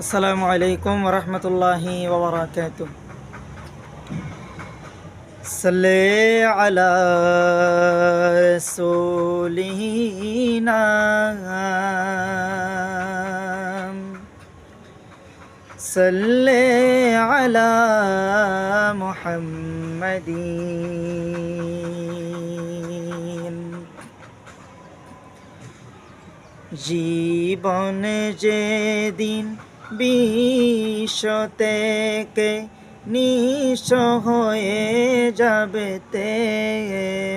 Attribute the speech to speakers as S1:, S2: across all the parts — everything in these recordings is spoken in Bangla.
S1: আসসালামু আলাইকুম রহমতুল্লাহি ওবরাকাত صلي على رسوله نام صلي على محمد জীবন যেদিন বিশ্ব থেকে নিঃস হয়ে যাবে তে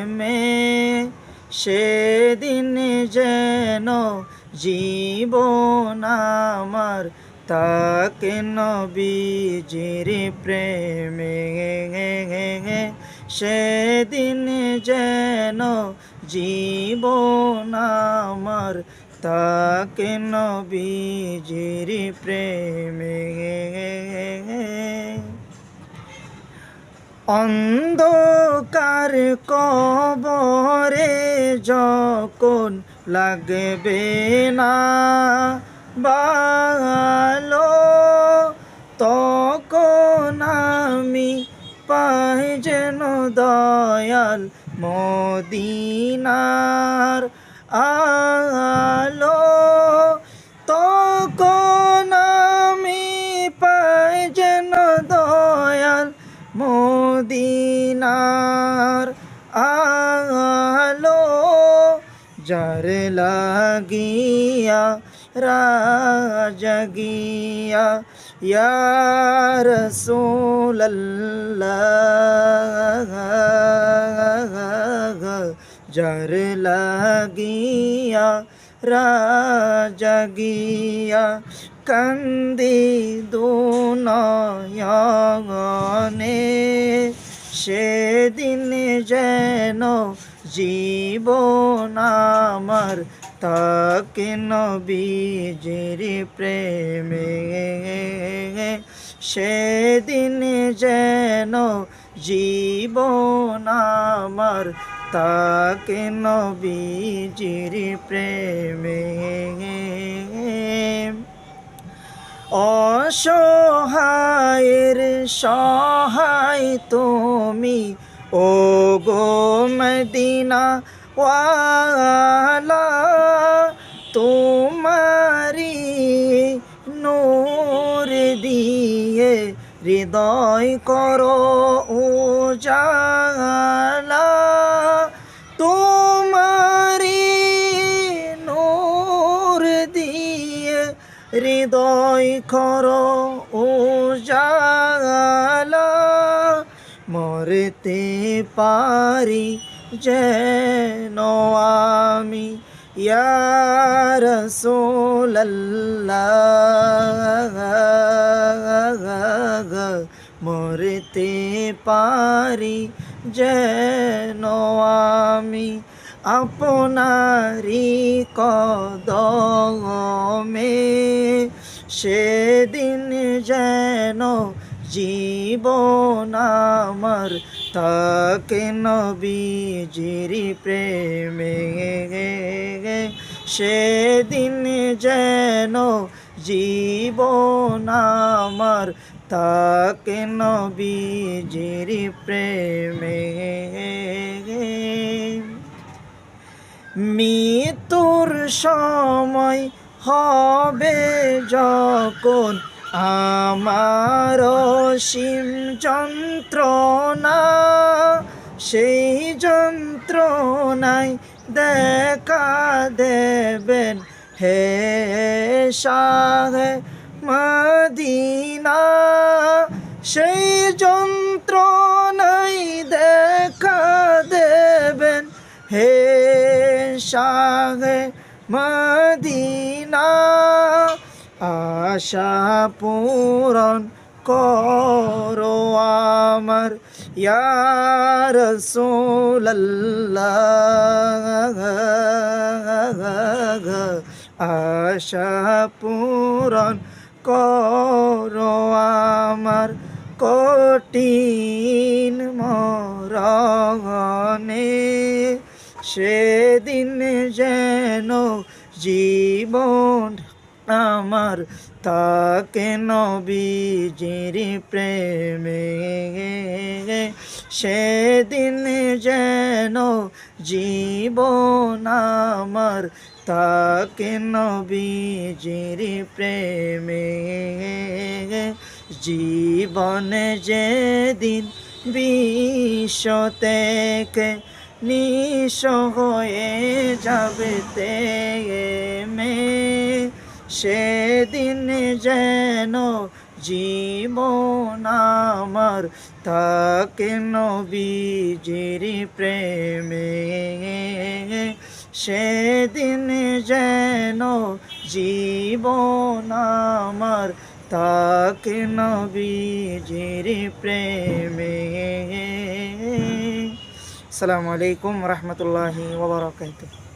S1: মে সেদিন যেন জীবন আমার তাকে নবীজির প্রেমে, সেদিন যেন জীবন আমার তাকে নবীজির প্রেমে। অন্ধকার কবরে যখন লাগবে না বালো, তখন আমি পাই যেন দয়াল মদিনার আলো তখন আমি পাই যেন দয়াল মদিনার আলো যার লাগিয়া রাজগিয়া ইয়া রসুল্লাহ যার লাগিয়া রাজগিয়া কান্দি দুনয়নে সেদিন যেন জীবন আমার তাকে নবীজির প্রেমে সেদিন যেন জীবন আমার তাকে নবীজির প্রেমে অসহায়ের সহায় তুমি ও গো মদিনা ওয়ালা তোমারি নূর দিয়ে হৃদয় করো ও উজালা। করো উজালা মরতে পারি যেন আমি। ইয়া রসুল্লাহ মরতে পারি যেন আমি। আপনারি কদমে সেদিন যেন জীবন আমার তাকে নবীজির প্রেমে সেদিন যেন জীবন আমার তাকে নবীজির প্রেমে মৃত্যুর সময় হবে যখন আমার সীম যন্ত্রণা, সেই যন্ত্রণায় দেখা দেবেন। হে শাহে মদিনা, সেই যন্ত্রণায় দেখা দেবেন। হে শাহে মদিনা। আশা পূরণ করো আমার ইয়ার আশা পূরণ করো আমার কঠিন মরণে সেদিন যেন জীবন আমার তাকে নবীজির প্রেমে সেদিন যেন জীবন আমার তাকে নবীজির প্রেমে জীবনে যেদিন বিশ্ব নিঃস হয়ে যাবে তে মে সেদিন যেন জীবন আমার তাকে নবীজির প্রেমে। সেদিন যেন জীবন আমার তাকে নবীজির প্রেমে। আসসালামু আলাইকুম রহমতুল্লাহি ওবরাকাতুহ